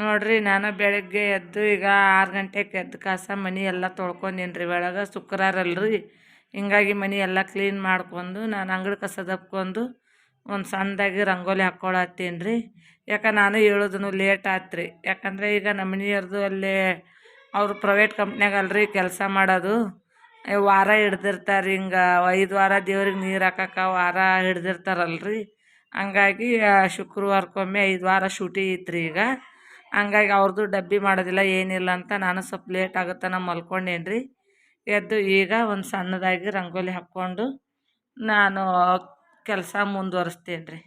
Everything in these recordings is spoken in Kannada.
ನೋಡ್ರಿ, ನಾನು ಬೆಳಗ್ಗೆ ಎದ್ದು ಈಗ ಆರು ಗಂಟೆಗೆ ಎದ್ದು ಕಾಸ ಮನೆ ಎಲ್ಲ ತೊಳ್ಕೊಂಡೀನಿ ರೀ ಒಳಗೆ ಶುಕ್ರವಾರ ಅಲ್ರಿ. ಹಿಂಗಾಗಿ ಮನೆ ಎಲ್ಲ ಕ್ಲೀನ್ ಮಾಡ್ಕೊಂಡು ನಾನು ಅಂಗಡಿ ಕಸ ದಬ್ಕೊಂಡು ಒಂದು ಸಣ್ಣದಾಗಿ ರಂಗೋಲಿ ಹಾಕ್ಕೊಳತ್ತೀನಿ ರೀ ಯಾಕೆ ನಾನು ಹೇಳೋದನ್ನು ಲೇಟ್ ಆತ್ರಿ. ಯಾಕಂದರೆ ಈಗ ನಮ್ಮ ಮನೆಯವ್ರದ್ದು ಅಲ್ಲೇ ಅವರು ಪ್ರೈವೇಟ್ ಕಂಪ್ನಿಯಾಗಲ್ರಿ ಕೆಲಸ ಮಾಡೋದು. ವಾರ ಹಿಡ್ದಿರ್ತಾರೆ ಹಿಂಗೆ, ಐದು ವಾರ ದೇವ್ರಿಗೆ ನೀರು ಹಾಕಕ್ಕೆ ವಾರ ಹಿಡ್ದಿರ್ತಾರಲ್ರಿ. ಹಂಗಾಗಿ ಶುಕ್ರವಾರಕ್ಕೊಮ್ಮೆ ಐದು ವಾರ ಶೂಟಿ ಐತ್ರಿ ಈಗ. ಹಂಗಾಗಿ ಅವ್ರದ್ದು ಡಬ್ಬಿ ಮಾಡೋದಿಲ್ಲ, ಏನಿಲ್ಲ ಅಂತ ನಾನು ಸ್ವಲ್ಪ ಲೇಟ್ ಆಗುತ್ತೆ ನಾನು ಮಲ್ಕೊಂಡೇನಿ ರೀ ಎದ್ದು ಈಗ ಒಂದು ಸಣ್ಣದಾಗಿ ರಂಗೋಲಿ ಹಾಕ್ಕೊಂಡು ನಾನು ಕೆಲಸ ಮುಂದುವರಿಸ್ತೇನೆ ರೀ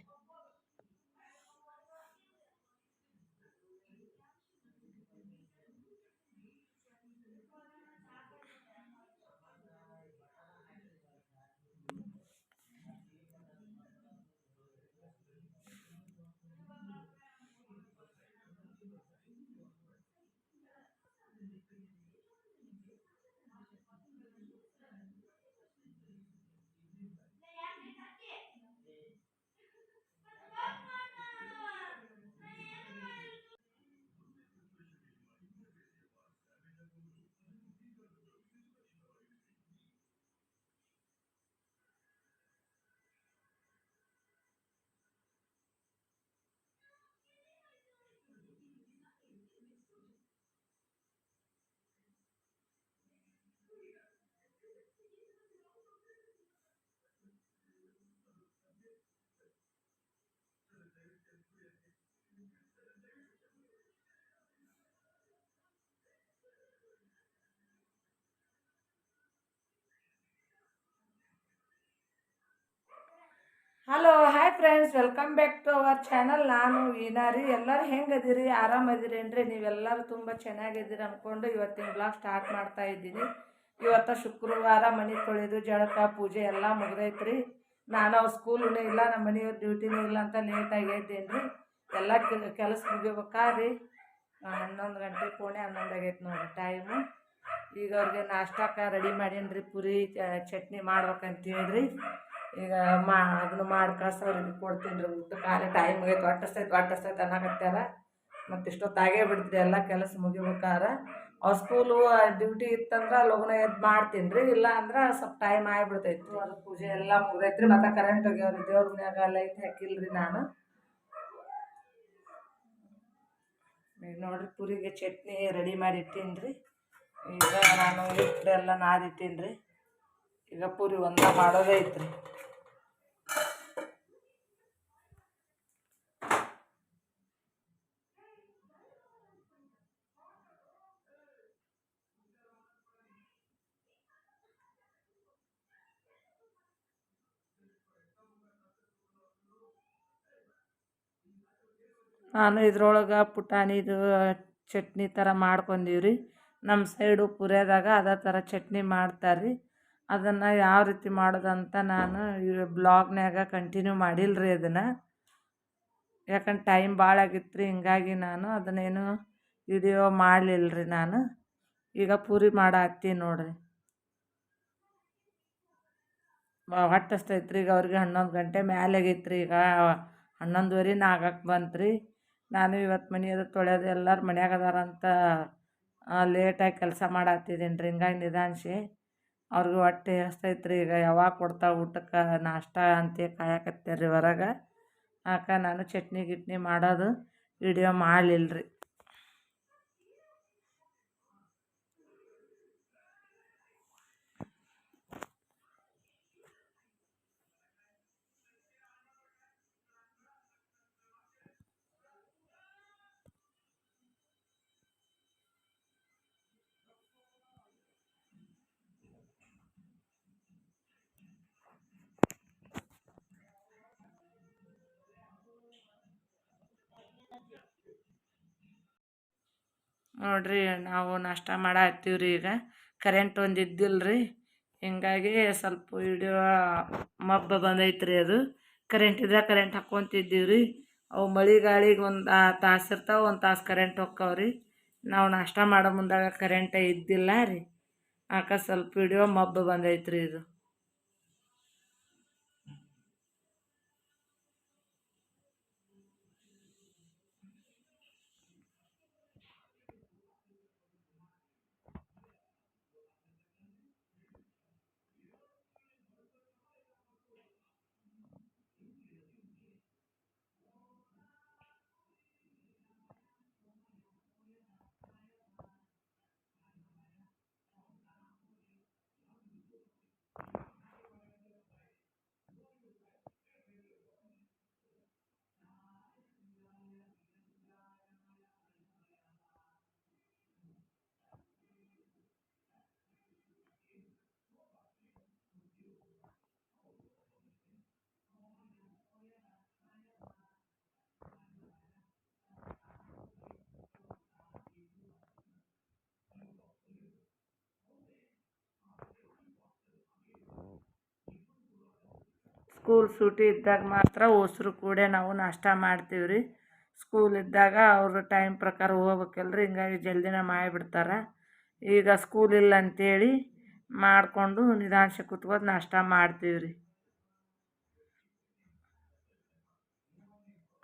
hello hi friends welcome back to our channel ನಾನು ವೀನಾರಿ ಎಲ್ಲರೂ ಹೆಂಗದಿರಿ ಆರಾಮದಿರೇನ್ರಿ ನೀವೆಲ್ಲರೂ ತುಂಬ ಚೆನ್ನಾಗಿದ್ದೀರಿ ಅಂದ್ಕೊಂಡು ಇವತ್ತಿನ ಬ್ಲಾಗ್ ಸ್ಟಾರ್ಟ್ ಮಾಡ್ತಾ ಇದ್ದೀನಿ. ಇವತ್ತು ಶುಕ್ರವಾರ ಮನೆ ತೊಳೆದು, ಜಳಕ, ಪೂಜೆ ಎಲ್ಲ ಮುಗ್ದೈತ್ರಿ. ನಾನು ಅವ್ರ ಸ್ಕೂಲೂ ಇಲ್ಲ ನಮ್ಮ ಮನೆಯವ್ರ ಡ್ಯೂಟಿನೂ ಇಲ್ಲ ಅಂತ ಲೇಟಾಗಿ ಐತೇನು ರೀ ಎಲ್ಲ ಕೆಲಸ ಮುಗಿಬೇಕಾದ್ರಿ ಹನ್ನೊಂದು ಗಂಟೆ ಕೋಣೆ ಹನ್ನೊಂದು ಆಗೈತೆ ನೋಡಿ ಟೈಮು ಈಗ ಅವ್ರಿಗೆ ನಾಷ್ಟಕ್ಕೆ ರೆಡಿ ಮಾಡೀನಿ ರೀ ಪುರಿ ಚಟ್ನಿ ಮಾಡ್ಬೇಕಂತ ಹೇಳ್ರಿ. ಈಗ ಮಾ ಅದನ್ನು ಮಾಡಿ ಕಳ್ಸಿ ಅವ್ರಿಗೆ ಕೊಡ್ತೀನಿ ರೀ ಊಟಕ್ಕೆ. ಖಾಲಿ ಟೈಮ್ ಆಗೈತೆ ಒಟ್ಟಸ್ತೈತೆ ಒಟ್ಟಸ್ತೈತೆ ಅನ್ನಕತ್ತಾರ ಮತ್ತು ಇಷ್ಟೊತ್ತಾಗೇ ಬಿಡ್ತೀರಿ ಎಲ್ಲ ಕೆಲಸ ಮುಗಿಬೇಕಾರ. ಆ ಸ್ಕೂಲು ಡ್ಯೂಟಿ ಇತ್ತಂದ್ರೆ ಲಗುನ ಎದ್ದು ಮಾಡ್ತೀನಿ ರೀ. ಇಲ್ಲ ಅಂದ್ರೆ ಸ್ವಲ್ಪ ಟೈಮ್ ಆಗಿಬಿಡ್ತೈತಿ ಅದು ಪೂಜೆ ಎಲ್ಲ ಮುಗ್ದೈತ್ರಿ. ಮತ್ತು ಕರೆಂಟ್ ಹೋಗ್ಯಾವ್ರಿ. ದೇವ್ರ ಮನ್ಯಾಗ ಲೈಟ್ ಹಾಕಿಲ್ಲ ರೀ ನಾನು. ಈಗ ನೋಡ್ರಿ ಪುರಿಗೆ ಚಟ್ನಿ ರೆಡಿ ಮಾಡಿ ಇಟ್ಟೀನಿ ರೀ. ಈಗ ನಾನು ಇಟ್ಟು ಎಲ್ಲ ನಾದಿಟ್ಟೀನಿ ರೀ. ಈಗ ಪೂರಿ ಒಂದ ಮಾಡೋದೇ ಐತ್ರಿ. ನಾನು ಇದ್ರೊಳಗೆ ಪುಟಾಣಿದು ಚಟ್ನಿ ಥರ ಮಾಡ್ಕೊಂಡೀವಿ ರೀ ನಮ್ಮ ಸೈಡು ಪುರಿಯದಾಗ ಅದೇ ಥರ ಚಟ್ನಿ ಮಾಡ್ತಾರೆ ರೀ ಅದನ್ನು ಯಾವ ರೀತಿ ಮಾಡೋದಂತ ನಾನು ಬ್ಲಾಗ್ನ್ಯಾಗ ಕಂಟಿನ್ಯೂ ಮಾಡಿಲ್ಲ ರೀ ಅದನ್ನು. ಯಾಕಂದ್ರೆ ಟೈಮ್ ಭಾಳ ಆಗಿತ್ತು ರೀ ಹಿಂಗಾಗಿ ನಾನು ಅದನ್ನೇನು ವಿಡಿಯೋ ಮಾಡಲಿಲ್ಲ ರೀ ನಾನು. ಈಗ ಪೂರಿ ಮಾಡೋ ನೋಡಿರಿ. ಹೊಟ್ಟೆ ಹಸ್ತೈತೆ ರೀ ಈಗ ಅವ್ರಿಗೆ ಹನ್ನೊಂದು ಗಂಟೆ ಮ್ಯಾಲೆ ಆಗೈತ್ರಿ ಈಗ ಹನ್ನೊಂದುವರೆ ನಾಲ್ಕಕ್ಕೆ ಬಂತು ರೀ ನಾನು ಇವತ್ತು ಮನೆ ಅದು ತೊಳೆಯೋದು ಎಲ್ಲರೂ ಮನ್ಯಾಗ ಅದಾರಂತ ಲೇಟಾಗಿ ಕೆಲಸ ಮಾಡತ್ತಿದ್ದೀನಿ ರೀ ಹಿಂಗಾಗಿ ನಿಧಾನಿಸಿ ಅವ್ರಿಗೆ ಹೊಟ್ಟೆ ಹಸ್ತೈತೆ ರೀ ಈಗ ಯಾವಾಗ ಕೊಡ್ತಾವೆ ಊಟಕ್ಕೆ ನಾಷ್ಟ ಅಂತ ಕಾಯಕತ್ತೆ ರೀ ಹೊರಗೆ. ಆಕ ನಾನು ಚಟ್ನಿ ಗಿಟ್ನಿ ಮಾಡೋದು ವಿಡಿಯೋ ಮಾಡಲಿಲ್ಲ ರೀ ನೋಡ್ರಿ, ನಾವು ನಾಷ್ಟ ಮಾಡತ್ತೀವ್ರಿ ರೀ ಈಗ. ಕರೆಂಟ್ ಒಂದು ಇದ್ದಿಲ್ಲ ರೀ ಹಿಂಗಾಗಿ ಸ್ವಲ್ಪ ವಿಡಿಯೋ ಮಬ್ಬ ಬಂದೈತೆ ಅದು. ಕರೆಂಟ್ ಇದ್ರೆ ಕರೆಂಟ್ ಹಾಕ್ಕೊಂತಿದ್ದೀವಿ ರೀ ಅವು ಮಳೆ ಗಾಳಿಗೆ ಒಂದು ತಾಸು ಇರ್ತಾವೆ, ಒಂದು ತಾಸು ಕರೆಂಟ್ ಹೋಗ್ತಾವ್ರಿ ನಾವು ನಾಷ್ಟ ಮಾಡೋ ಮುಂದಾಗ ಕರೆಂಟ ಇದ್ದಿಲ್ಲ ರೀ. ಆಕ ಸ್ವಲ್ಪ ವಿಡಿಯೋ ಮಬ್ಬ ಬಂದೈತ್ರಿ ಇದು. ಸ್ಕೂಲ್ ಸೂಟಿ ಇದ್ದಾಗ ಮಾತ್ರ ಹೊಸರು ಕೂಡ ನಾವು ನಾಷ್ಟ ಮಾಡ್ತೀವಿ ರೀ. ಸ್ಕೂಲ್ ಇದ್ದಾಗ ಅವರು ಟೈಮ್ ಪ್ರಕಾರ ಹೋಗ್ಬೇಕಲ್ರಿ, ಹಿಂಗಾಗಿ ಜಲ್ದಿನ ಮಾಡಿಬಿಡ್ತಾರೆ ಈಗ ಸ್ಕೂಲ್ ಇಲ್ಲ ಅಂತೇಳಿ ಮಾಡಿಕೊಂಡು ನಿಧಾನಶ ಕುತ್ಕೊಂಡು ನಾಷ್ಟ ಮಾಡ್ತೀವಿ ರೀ.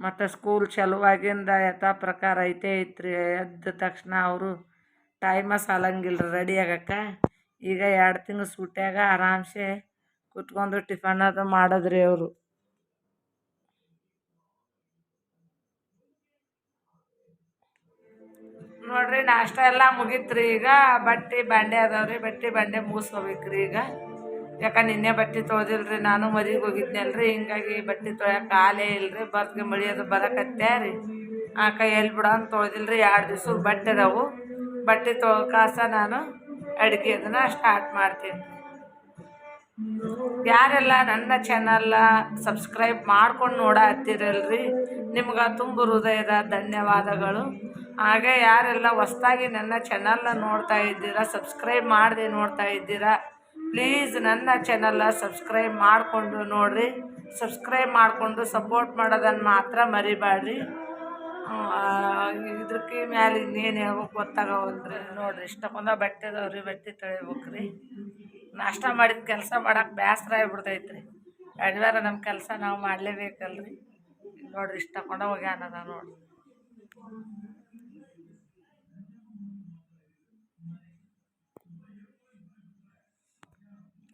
ಮತ್ತು ಸ್ಕೂಲ್ ಚಲುವಾಗಿಂದ ಯಥಾ ಪ್ರಕಾರ ಐತೆ ಐತ್ರಿ. ಎದ್ದ ತಕ್ಷಣ ಅವರು ಟೈಮ ಸಾಲಂಗಿಲ್ಲ ರೆಡಿ ಆಗಕ್ಕೆ. ಈಗ ಎರಡು ತಿಂಗಳು ಸೂಟ್ಯಾಗ ಆರಾಮ್ಸೆ ಕುತ್ಕೊಂಡು ಟಿಫನ್ ಅದು ಮಾಡಿದ್ರಿ ಅವರು. ನೋಡ್ರಿ ನಾಷ್ಟ ಎಲ್ಲ ಮುಗಿತ್ರಿ ಈಗ. ಬಟ್ಟೆ ಬಂಡೆ ಅದಾವ್ರಿ, ಬಟ್ಟೆ ಬಂಡೆ ಮುಗಿಸ್ಕೋಬೇಕ್ರಿ ಈಗ. ಯಾಕೆ ನಿನ್ನೆ ಬಟ್ಟೆ ತೊಳ್ದಿಲ್ರಿ, ನಾನು ಮದುವೆಗೆ ಹೋಗಿದ್ನಲ್ರಿ, ಹಿಂಗಾಗಿ ಬಟ್ಟೆ ತೊಳ್ಯಕ್ಕೆ ಕಾಲೇ ಇಲ್ರಿ ಬರ್ಗೆ ಮಳಿ ಅದು ಬರಕತ್ತ್ಯಾ ರೀ. ಆ ಕೈ ಎಲ್ಲಿ ಬಿಡ ಅಂತ ತೊಳೆದಿಲ್ರಿ, ಎರಡು ದಿವ್ಸ ಬಟ್ಟೆ ಅದಾವು. ಬಟ್ಟೆ ತೊಳ್ಕಾಸ ನಾನು ಅಡುಗೆ ಅದನ್ನು ಸ್ಟಾರ್ಟ್ ಮಾಡ್ತೀನಿ. ಯಾರೆಲ್ಲ ನನ್ನ ಚಾನಲ್ನ ಸಬ್ಸ್ಕ್ರೈಬ್ ಮಾಡ್ಕೊಂಡು ನೋಡತ್ತೀರಲ್ರಿ ನಿಮ್ಗೆ ತುಂಬ ಹೃದಯದ ಧನ್ಯವಾದಗಳು. ಹಾಗೆ ಯಾರೆಲ್ಲ ಹೊಸ್ದಾಗಿ ನನ್ನ ಚಾನಲ್ನ ನೋಡ್ತಾ ಇದ್ದೀರಾ ಸಬ್ಸ್ಕ್ರೈಬ್ ಮಾಡಿದೆ ನೋಡ್ತಾ ಇದ್ದೀರಾ ಪ್ಲೀಸ್ ನನ್ನ ಚಾನಲ್ನ ಸಬ್ಸ್ಕ್ರೈಬ್ ಮಾಡಿಕೊಂಡು ನೋಡಿರಿ. ಸಬ್ಸ್ಕ್ರೈಬ್ ಮಾಡಿಕೊಂಡು ಸಪೋರ್ಟ್ ಮಾಡೋದನ್ನು ಮಾತ್ರ ಮರಿಬೇಡ್ರಿ ಇದಕ್ಕೆ ಮ್ಯಾಲೆ ಇನ್ನೇನು ಹೇಳ್ಬೇಕು ಗೊತ್ತಾಗವಲ್ರಿ ನೋಡಿರಿ, ಇಷ್ಟಕ್ಕೊಂದ ಬಟ್ಟೆ ಅದಾವ್ರಿ, ಬಟ್ಟೆ ತೊಳಿಬೇಕು ರೀ ನಾಷ್ಟ ಮಾಡಿದ ಕೆಲಸ ಮಾಡಕ್ಕೆ ಬೇಸರ ಆಗಿಬಿಡ್ತೈತೆ ರೀ ಅಡ್ವಾರ ನಮ್ಮ ಕೆಲಸ ನಾವು ಮಾಡಲೇಬೇಕಲ್ರಿ. ನೋಡಿರಿ ಇಷ್ಟ ಕೊಂಡ ಹೋಗ್ಯಾನದ ನೋಡಿರಿ.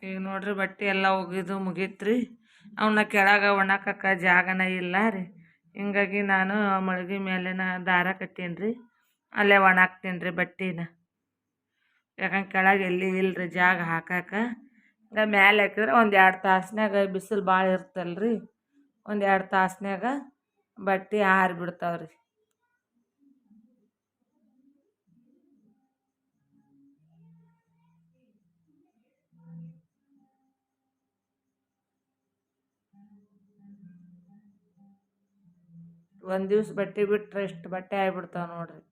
ಈಗ ನೋಡ್ರಿ, ಬಟ್ಟೆ ಎಲ್ಲ ಒಗಿದು ಮುಗೀತ್ರಿ. ಅವನ್ನ ಕೆಳಗೆ ಒಣಕಕ್ಕ ಜಾಗನ ಇಲ್ಲ ರೀ. ಹಿಂಗಾಗಿ ನಾನು ಮಳ್ಗಿ ಮೇಲಿನ ದಾರ ಕಟ್ಟೀನಿ ರೀ ಅಲ್ಲೇ ಒಣಾಕ್ತೀನಿ ರೀ ಬಟ್ಟೆನ. ಯಾಕಂದ್ರೆ ಕೆಳಗೆ ಎಲ್ಲಿ ಇಲ್ರಿ ಜಾಗ ಹಾಕಕ್ಕೆ ಮ್ಯಾಲೆ ಹಾಕಿದ್ರೆ ಒಂದು ಎರಡು ತಾಸ್ನ್ಯಾಗ ಬಿಸಿಲು ಭಾಳ ಇರ್ತಲ್ಲ ರೀ ಒಂದು ಎರಡು ತಾಸ್ನ್ಯಾಗ ಬಟ್ಟೆ ಆರಿಬಿಡ್ತಾವೆ ರೀ ಒಂದು ದಿವ್ಸ ಬಟ್ಟೆ ಬಿಟ್ಟರೆ ಎಷ್ಟು ಬಟ್ಟೆ ಆಗ್ಬಿಡ್ತಾವೆ ನೋಡಿರಿ.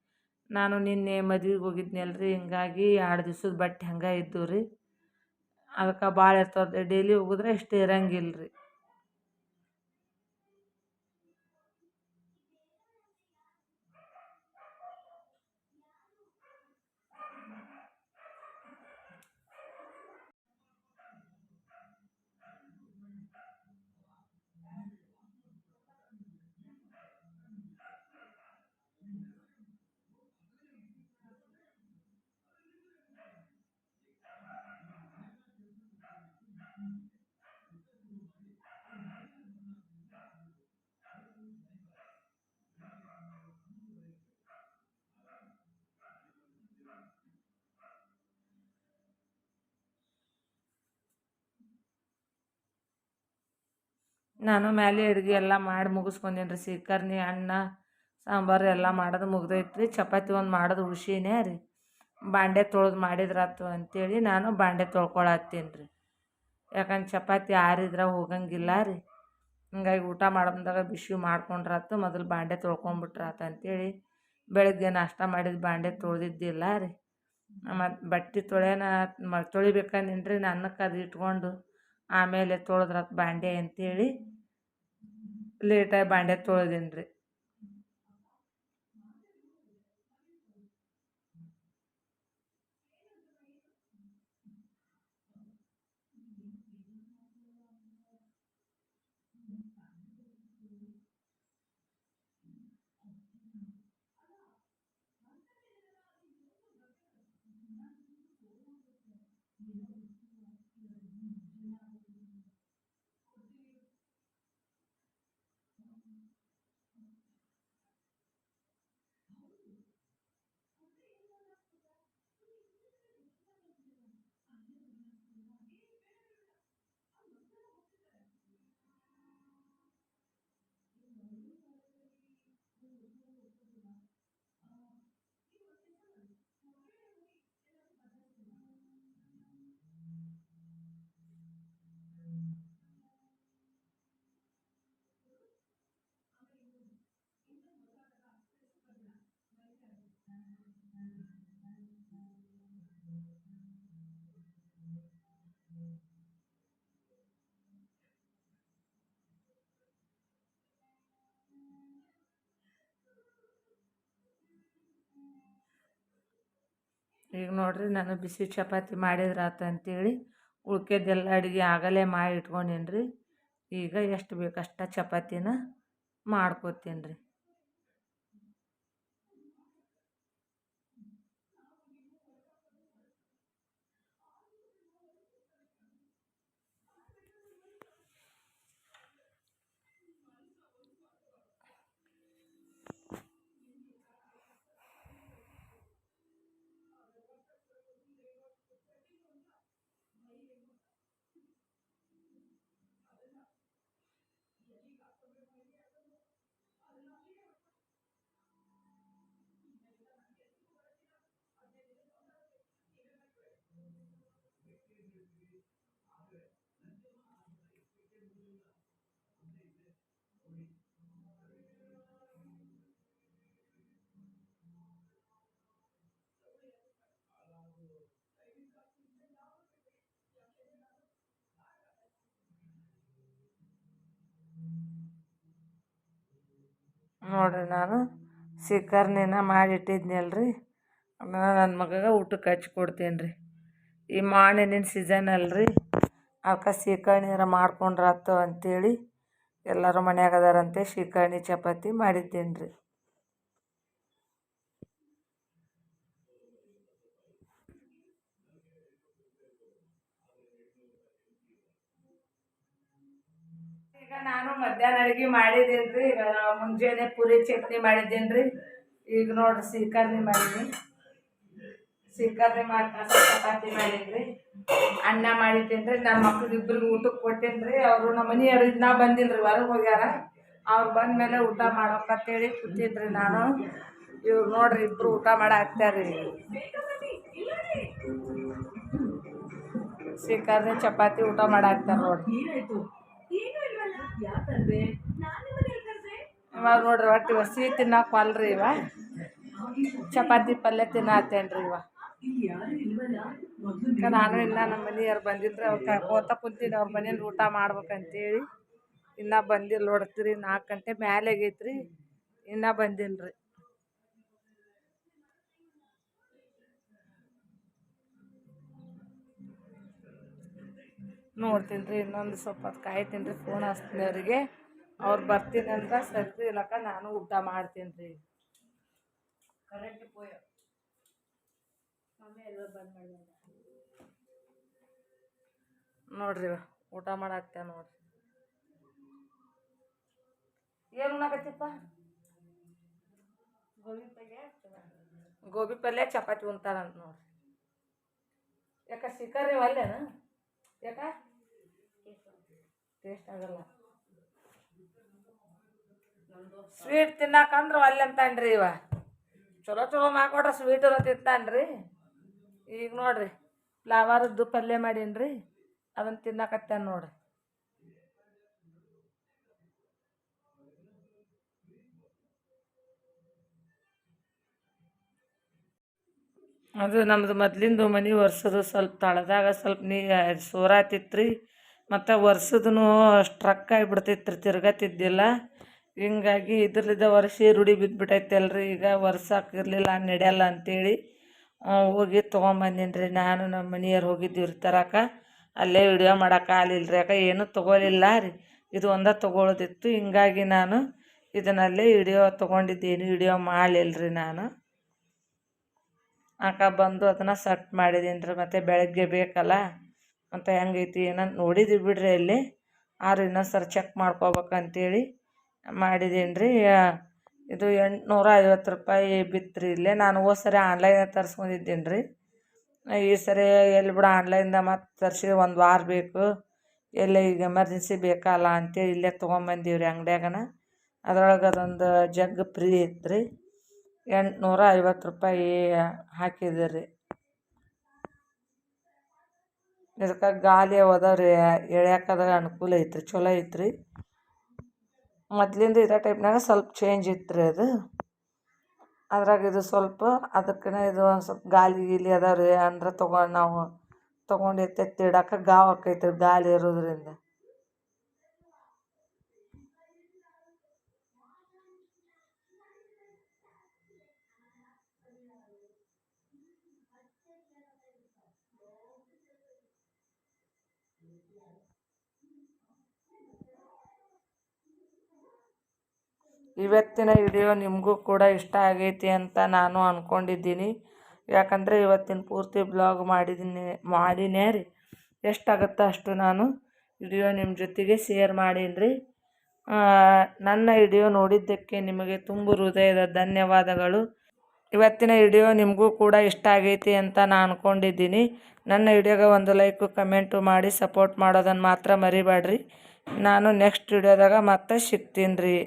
ನಾನು ನಿನ್ನೆ ಮದ್ವೆಗೆ ಹೋಗಿದ್ನಲ್ಲ ರೀ ಹಿಂಗಾಗಿ ಎರಡು ದಿವ್ಸದ ಬಟ್ಟೆ ಹಂಗೆ ಇದ್ದವು ರೀ ಅದಕ್ಕೆ ಭಾಳ ಇರ್ತದೆ, ಡೈಲಿ ಹೋಗಿದ್ರೆ ಇಷ್ಟು ಇರಂಗಿಲ್ಲ ರೀ ನಾನು ಮ್ಯಾಲೆ ಅಡುಗೆ ಎಲ್ಲ ಮಾಡಿ ಮುಗಿಸ್ಕೊಂಡೇನಿ ರೀ ಸೀಕರ್ಣಿ, ಅನ್ನ, ಸಾಂಬಾರು ಎಲ್ಲ ಮಾಡೋದು ಮುಗ್ದೈತೆ ರೀ ಚಪಾತಿ ಒಂದು ಮಾಡೋದು ಉಳ್ಸಿನೇ ರೀ. ಬಾಂಡೆ ತೊಳೆದು ಮಾಡಿದ್ರಾತು ಅಂತೇಳಿ ನಾನು ಬಾಂಡೆ ತೊಳ್ಕೊಳತ್ತೀನಿ ರೀ ಯಾಕಂದ್ರೆ ಚಪಾತಿ ಆರಿದ್ರೆ ಹೋಗಂಗಿಲ್ಲ ರೀ. ಹಿಂಗಾಗಿ ಊಟ ಮಾಡಂದಾಗ ಬಿಸಿ ಮಾಡ್ಕೊಂಡ್ರಾತು ಮೊದಲು ಬಾಂಡೆ ತೊಳ್ಕೊಂಬಿಟ್ರಾತು ಅಂತೇಳಿ ಬೆಳಗ್ಗೆ ನಾಷ್ಟ ಮಾಡಿದ ಬಾಂಡೆ ತೊಳೆದಿದ್ದಿಲ್ಲ ರೀ. ಮತ್ತು ಬಟ್ಟೆ ತೊಳೆಯೋಣ ಮ ತೊಳಿಬೇಕಂದೀನಿ ರೀ ಅನ್ನಕ್ಕೆ ಅದು ಇಟ್ಕೊಂಡು ಆಮೇಲೆ ತೊಳೆದ್ರಾತು ಬಾಂಡೆ ಅಂತೇಳಿ ಲೇಟಾಗಿ ಬಾಂಡೆ ತೊಳೆದೀನಿ ರೀ ಈಗ ನೋಡ್ರಿ ನಾನು ಬಿಸಿ ಚಪಾತಿ ಮಾಡಿದ್ರೆ ಆತ ಅಂತೇಳಿ ಉಳ್ಕೆದೆಲ್ಲ ಅಡುಗೆ ಆಗಲೇ ಮಾಡಿ ಇಟ್ಕೊಂಡೇನ್ರಿ. ಈಗ ಎಷ್ಟು ಬೇಕಷ್ಟು ಚಪಾತಿನ ಮಾಡ್ಕೋತೀನಿ ರೀ ನೋಡಿರಿ ನಾನು ಸೀಕರ್ಣಿನ ಮಾಡಿಟ್ಟಿದ್ನಲ್ರಿ ನಾನು ನನ್ನ ಮಗಗೆ ಊಟಕ್ಕೆ ಹಚ್ಚಿ ಕೊಡ್ತೇನೆ ರೀ ಈ ಮಾವಿನ ಸೀಸನ್ ಅಲ್ರಿ. ಅದಕ್ಕೆ ಸೀಕರ್ಣಿರ ಮಾಡ್ಕೊಂಡ್ರಾತು ಅಂತೇಳಿ ಎಲ್ಲರೂ ಮನ್ಯಾಗ ಅದಾರಂತೆ ಸೀಕರ್ಣಿ ಚಪಾತಿ ಮಾಡಿದ್ದೇನ್ರಿ. ಈಗ ನಾನು ಮಧ್ಯಾಹ್ನ ಅಡುಗೆ ಮಾಡಿದ್ದೀನಿ ರೀ ಮುಂಜಾನೆ ಪೂರಿ ಚಟ್ನಿ ಮಾಡಿದ್ದೀನಿ ರೀ ಈಗ ನೋಡ್ರಿ ಸೀಕರ್ಣಿ ಮಾಡೀನಿ. ಸೀಕರ್ಣಿ ಮಾತ್ರ ಚಪಾತಿ ಮಾಡಿದ್ರಿ ಅನ್ನ ಮಾಡಿದ್ದೀನಿ ರೀ ನಮ್ಮ ಮಕ್ಳಿಗೆ ಇಬ್ಬರಿಗೆ ಊಟಕ್ಕೆ ಕೊಟ್ಟೇನ್ರಿ ಅವರು ನಮ್ಮ ಮನೆಯವ್ರು ಇನ್ನೂ ಬಂದಿಲ್ಲ ರೀ ಹೊರಗೆ ಹೋಗ್ಯಾರ. ಅವ್ರು ಬಂದ ಮೇಲೆ ಊಟ ಮಾಡೋಕಂತೇಳಿ ಕೂತಿದ್ರಿ ನಾನು. ಇವ್ರು ನೋಡ್ರಿ ಇಬ್ಬರು ಊಟ ಮಾಡಾಕ್ತಾರೆ. ರೀ ಸಿಕ್ಕಾದ್ರೆ ಚಪಾತಿ ಊಟ ಮಾಡಾಕ್ತಾರೆ ನೋಡ್ರಿ. ಇವಾಗ ನೋಡ್ರಿ ಒಟ್ಟು ಹಸಿ ತಿನ್ನಕ್ಕೆ ಅಲ್ರಿ ಇವ. ಚಪಾತಿ ಪಲ್ಯ ತಿನ್ನತ್ತೇನ್ರಿ ಇವ. ನಾನು ಇನ್ನು ನಮ್ಮ ಮನೆಯವ್ರು ಬಂದಿದ್ರೆ. ಅವ್ರು ಕರ್ಕೋತ ಕುಂತೀನಿ ಅವ್ರ ಮನೇಲಿ ಊಟ ಮಾಡ್ಬೇಕಂತೇಳಿ. ಇನ್ನೂ ಬಂದಿಲ್ಲ ನೋಡ್ತೀರಿ ನಾಲ್ಕು ಗಂಟೆ ಮ್ಯಾಲೆ ಆಗೈತೆ ರೀ ಇನ್ನೂ ಬಂದಿಲ್ಲ ರೀ ನೋಡ್ತೀನಿ ರೀ ಇನ್ನೊಂದು ಸ್ವಲ್ಪ ಹೊತ್ತು ಕಾಯ್ತೀನಿ ರೀ ಫೋನ್ ಹಚ್ತೀನಿ ಅವರಿಗೆ ಅವ್ರು ಬರ್ತೀನಿ ಅಂತ ಸರಿ ಇಲ್ಲಕ್ಕ ನಾನು ಊಟ ಮಾಡ್ತೀನಿ ರೀ ಕರೆಂಟ್ ಪೋಯ. ನೋಡ್ರಿ ಊಟ ಮಾಡಾಕ್ತ ನೋಡ್ರಿ. ಏನು ಉಣ್ಣಾಕತ್ತಿಪ್ಪ ಗೋಬಿ ಪಲ್ಯ ಗೋಬಿ ಪಲ್ಯ ಚಪಾತಿ ಉಣ್ತಾರಂತ ನೋಡ್ರಿ. ಯಾಕ ಸಿಕ್ಕರಿ ಅಲ್ಲೇನ? ಯಾಕ? ಟೇಸ್ಟ್ ಆಗಲ್ಲ. ಸ್ವೀಟ್ ತಿನ್ನಾಕಂದ್ರೆ ಅಲ್ಲೇ ಅಂತನ್ರಿ ಇವ? ಚಲೋ ಚಲೋ ಮಾಡ್ಕೊಟ್ರೆ ಸ್ವೀಟ್ ತಿಂತಾನ್ರಿ. ಈಗ ನೋಡ್ರಿ ಫ್ಲವರ್ದು ಪಲ್ಯ ಮಾಡೀನಿ ರೀ ಅದನ್ನು ತಿನ್ನಕತ್ತೇನೆ ನೋಡ್ರಿ. ಅದು ನಮ್ಮದು ಮೊದ್ಲಿಂದು ಮನೆ ಒರ್ಸೋದು ಸ್ವಲ್ಪ ತಳದಾಗ ಸ್ವಲ್ಪ ನೀ ಸೋರಾತಿತ್ತು ರೀ ಮತ್ತು ಸ್ಟ್ರಕ್ ಆಗಿಬಿಡ್ತೈತೆ ರೀ ತಿರ್ಗತಿದ್ದಿಲ್ಲ. ಹಿಂಗಾಗಿ ಇದ್ರಲ್ಲಿದ್ದ ಒರೆಸಿ ರೂಢಿ ಬಿದ್ದುಬಿಟ್ಟೈತೆ ಅಲ್ರಿ ಈಗ ಒರ್ಸಕ್ಕಿರ್ಲಿಲ್ಲ ನಡೆಯಲ್ಲ ಅಂತೇಳಿ. ಹೋಗಿ ತೊಗೊಂಬಂದೀನಿ ರೀ ನಾನು ನಮ್ಮ ಮನೆಯವ್ರು ಹೋಗಿದ್ದೀವಿ ರೀ ಅಲ್ಲೇ ವಿಡಿಯೋ ಮಾಡೋಕೆ ಆಗಲಿಲ್ಲ ರೀ ಅಕ್ಕ. ಏನೂ ತೊಗೊಲಿಲ್ಲ ರೀ. ಇದು ಒಂದೇ ತೊಗೊಳೋದಿತ್ತು. ಹಿಂಗಾಗಿ ನಾನು ಇದನ್ನಲ್ಲೇ ವಿಡಿಯೋ ತೊಗೊಂಡಿದ್ದೀನಿ. ವಿಡಿಯೋ ಮಾಡಲಿಲ್ಲ ರೀ ನಾನು. ಆಕ ಬಂದು ಅದನ್ನು ಸಟ್ ಮಾಡಿದ್ದೀನಿ ರೀ ಮತ್ತು ಬೆಳಗ್ಗೆ ಬೇಕಲ್ಲ? ಅಂತ ಹೆಂಗೈತಿ ಏನೋ ನೋಡಿದ್ವಿ ಬಿಡ್ರಿ ಅಲ್ಲಿ. ಆದ್ರೆ ಇನ್ನೊಂದು ಸರಿ ಚೆಕ್ ಮಾಡ್ಕೋಬೇಕಂತೇಳಿ ಮಾಡಿದ್ದೀನಿ ರೀ ಇದು ಎಂಟುನೂರ ಐವತ್ತು ರೂಪಾಯಿ ಬಿತ್ತು ರೀ ಇಲ್ಲೇ. ನಾನು ಹೋದ ಸರಿ ಆನ್ಲೈನಾಗ ತರ್ಸ್ಕೊಂಡಿದ್ದೀನಿ ರೀ. ಈ ಸರಿ ಎಲ್ಲಿ ಬಿಡ ಆನ್ಲೈನ್ದ ಮತ್ತು ತರಿಸಿ ಒಂದು ವಾರ ಬೇಕು. ಎಲ್ಲ ಈಗ ಎಮರ್ಜೆನ್ಸಿ ಬೇಕಲ್ಲ ಅಂತೇಳಿ ಇಲ್ಲೇ ತೊಗೊಂಬಂದೀವಿ ರೀ ಅಂಗಡ್ಯಾಗನ. ಅದ್ರೊಳಗೆ ಅದೊಂದು ಜಗ್ ಫ್ರೀ ಇತ್ತು ರೀ. ಎಂಟುನೂರ ಐವತ್ತು ರೂಪಾಯಿ ಹಾಕಿದ್ರಿ ರೀ. ಇದಕ್ಕೆ ಗಾಲಿ ಹೋದವ್ರಿ ರೀ ಎಳ್ಯಾಕದ ಅನುಕೂಲ ಐತ್ರಿ ಚಲೋ ಐತ್ರಿ ಮೊದ್ಲಿಂದ ಇದೇ ಟೈಪ್ನಾಗ ಸ್ವಲ್ಪ ಚೇಂಜ್ ಇತ್ತು ರೀ ಅದು. ಅದ್ರಾಗ ಇದು ಸ್ವಲ್ಪ ಅದಕ್ಕೆ ಇದು ಒಂದು ಸ್ವಲ್ಪ ಗಾಲಿ ಗೀಲಿ ಅದಾವ ರೀ ಅಂದ್ರೆ ತೊಗೊಂಡು ನಾವು ತೊಗೊಂಡು ಎತ್ತೆತ್ತಿ ಇಡಕ್ಕೆ ಗಾವ್ ಆಕೈತೆ ಗಾಲಿ ಇರೋದ್ರಿಂದ. ಇವತ್ತಿನ ವಿಡಿಯೋ ನಿಮಗೂ ಕೂಡ ಇಷ್ಟ ಆಗೈತಿ ಅಂತ ನಾನು ಅಂದ್ಕೊಂಡಿದ್ದೀನಿ ಯಾಕಂದರೆ ಇವತ್ತಿನ ಪೂರ್ತಿ ಬ್ಲಾಗ್ ಮಾಡಿದ್ದೀನಿ ಮಾಡಿನೇ ರೀ. ಎಷ್ಟಾಗುತ್ತೋ ಅಷ್ಟು ನಾನು ವಿಡಿಯೋ ನಿಮ್ಮ ಜೊತೆಗೆ ಶೇರ್ ಮಾಡೀನಿ ರೀ ನನ್ನ ವಿಡಿಯೋ ನೋಡಿದ್ದಕ್ಕೆ ನಿಮಗೆ ತುಂಬ ಹೃದಯದ ಧನ್ಯವಾದಗಳು. ಇವತ್ತಿನ ವಿಡಿಯೋ ನಿಮಗೂ ಕೂಡ ಇಷ್ಟ ಆಗೈತಿ ಅಂತ ನಾನು ಅಂದ್ಕೊಂಡಿದ್ದೀನಿ ನನ್ನ ವಿಡಿಯೋಗೆ ಒಂದು ಲೈಕು, ಕಮೆಂಟು ಮಾಡಿ ಸಪೋರ್ಟ್ ಮಾಡೋದನ್ನು ಮಾತ್ರ ಮರಿಬೇಡ್ರಿ. ನಾನು ನೆಕ್ಸ್ಟ್ ವಿಡಿಯೋದಾಗ ಮತ್ತೆ ಸಿಗ್ತೀನಿ ರೀ.